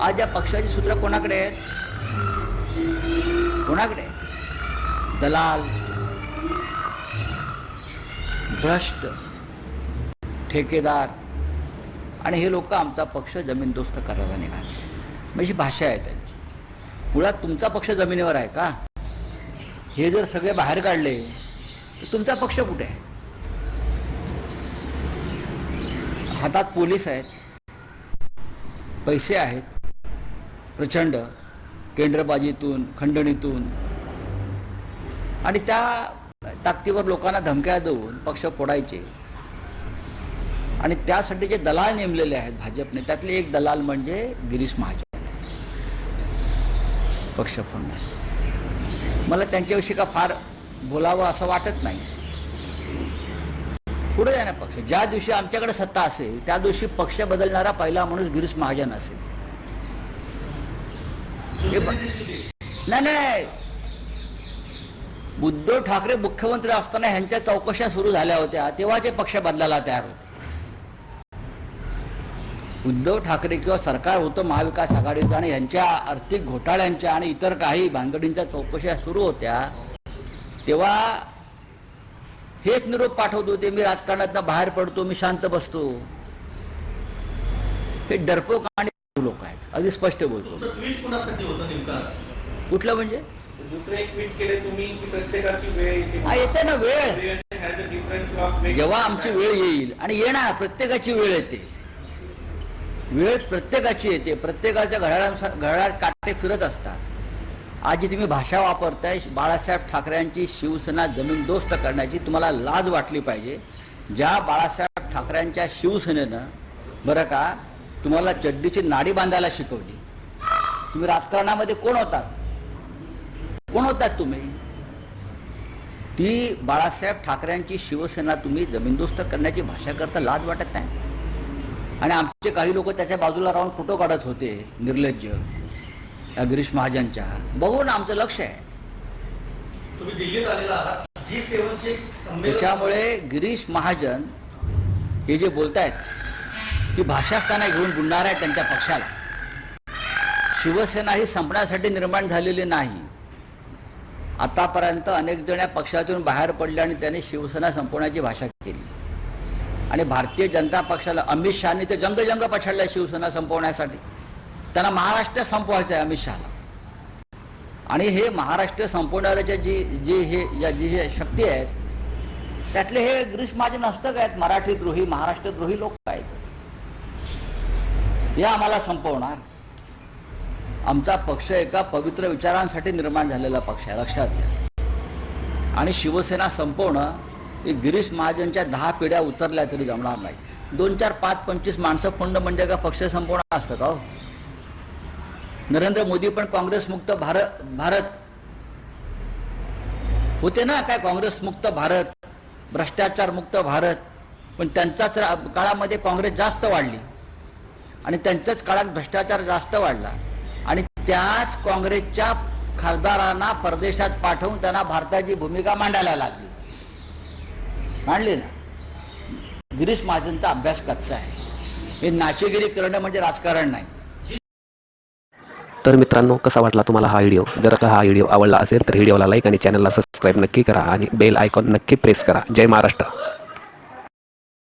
आज या पक्षाची सूत्र कोणाकडे आहेत? कोणाकडे दलाल भ्रष्ट ठेकेदार आणि हे लोक आमचा पक्ष जमीनदोस्त करायला निघाले. म्हणजे भाषा आहे त्यांची. मुळात तुमचा पक्ष जमिनीवर आहे का? हे जर सगळे बाहेर काढले तर तुमचा पक्ष कुठे आहे? हातात पोलीस आहेत पैसे आहेत प्रचंड केंद्रबाजीतून खंडणीतून. आणि त्या ताकदीवर लोकांना धमक्या देऊन पक्ष फोडायचे. आणि त्यासाठी जे दलाल नेमलेले आहेत भाजपने त्यातले एक दलाल म्हणजे गिरीश महाजन. पक्ष फोडणार. मला त्यांच्याविषयी का फार बोलावं असं वाटत नाही. पुढे जाणार पक्ष. ज्या दिवशी आमच्याकडे सत्ता असेल त्या दिवशी पक्ष बदलणारा पहिला माणूस गिरीश महाजन असेल. नाही नाही. उद्धव ठाकरे मुख्यमंत्री असताना ह्यांच्या चौकशा सुरू झाल्या होत्या. तेव्हाचे पक्ष बदलायला तयार होते. उद्धव ठाकरे किंवा सरकार होतं महाविकास आघाडीचं आणि यांच्या आर्थिक घोटाळ्यांच्या आणि इतर काही भानगडींच्या चौकशा सुरू होत्या तेव्हा हेच निरोप पाठवत होते मी राजकारणात बाहेर पडतो मी शांत बसतो. हे डरपोक आणि लोक आहेत. अगदी स्पष्ट बोलतो? कुठलं म्हणजे? दुसरे एक ट्विट केले तुम्ही की प्रत्येकाची वेळ येते हा ना वेळ. जेव्हा आमची वेळ येईल आणि येणार प्रत्येकाची वेळ येते. वेळ प्रत्येकाची येते. प्रत्येकाच्या घड्याळानुसार घड्याळ काटे फिरत असतात. आज जी तुम्ही भाषा वापरताय. बाळासाहेब ठाकरेंची शिवसेना जमीनदोस्त करण्याची तुम्हाला लाज वाटली पाहिजे. ज्या बाळासाहेब ठाकरेंच्या शिवसेनेनं बरं का तुम्हाला चड्डीची नाडी बांधायला शिकवली. तुम्ही राजकारणामध्ये कोण होतात? कोण होतात तुम्ही? ती बाळासाहेब ठाकरेंची शिवसेना तुम्ही जमीनदोस्त करण्याची भाषा करता लाज वाटत नाही. आणि आमचे काही लोक त्याच्या बाजूला राहून फोटो काढत होते निर्लज्ज या गिरीश महाजनच्या. बघून आमचं लक्ष आहे. त्याच्यामुळे गिरीश महाजन हे जे बोलतायत ही भाषास्थाना घेऊन बुडणार आहे त्यांच्या पक्षाला. शिवसेना ही संपण्यासाठी निर्माण झालेली नाही. आतापर्यंत अनेक जण या पक्षातून बाहेर पडले आणि त्यांनी शिवसेना संपवण्याची भाषा केली. आणि भारतीय जनता पक्षाला अमित शहानी ते जंग जंग पछाडलं शिवसेना संपवण्यासाठी. त्यांना महाराष्ट्र संपवायचं आहे अमित शहाला. आणि हे महाराष्ट्र संपवणाऱ्याच्या जी जी हे या जी हे शक्ती आहेत त्यातले हे गिरीश महाजन हस्तक आहेत महाराष्ट्र महाराष्ट्रद्रोही लोक आहेत. हे आम्हाला संपवणार. आमचा पक्ष एका पवित्र विचारांसाठी निर्माण झालेला पक्ष आहे लक्षात घ्या. आणि शिवसेना संपवणं हे गिरीश महाजनच्या दहा पिढ्या उतरल्या तरी जमणार नाही. दोन चार पाच पंचवीस माणसं फोंड म्हणजे का पक्ष संपवणार असतं का हो? नरेंद्र मोदी पण काँग्रेस मुक्त भारत भारत. होते ना काय काँग्रेस मुक्त भारत भ्रष्टाचार मुक्त भारत. पण त्यांच्याच काळामध्ये काँग्रेस जास्त वाढली. आणि त्यांच्याच काळात भ्रष्टाचार जास्त वाढला. आणि त्याच काँग्रेसच्या खासदारांना परदेशात पाठवून त्यांना भारताची भूमिका मांडायला लागली. मांडली ना? गिरीश महाजनचा अभ्यास कच्चा आहे. हे नाचेगिरी करणं म्हणजे राजकारण नाही. तर मित्रांनो कसा वाटला तुम्हाला हा व्हिडिओ? जर का हा व्हिडिओ आवडला असेल तर व्हिडिओला लाईक आणि चॅनलला सबस्क्राईब नक्की करा आणि बेल आयकॉन नक्की प्रेस करा. जय महाराष्ट्र.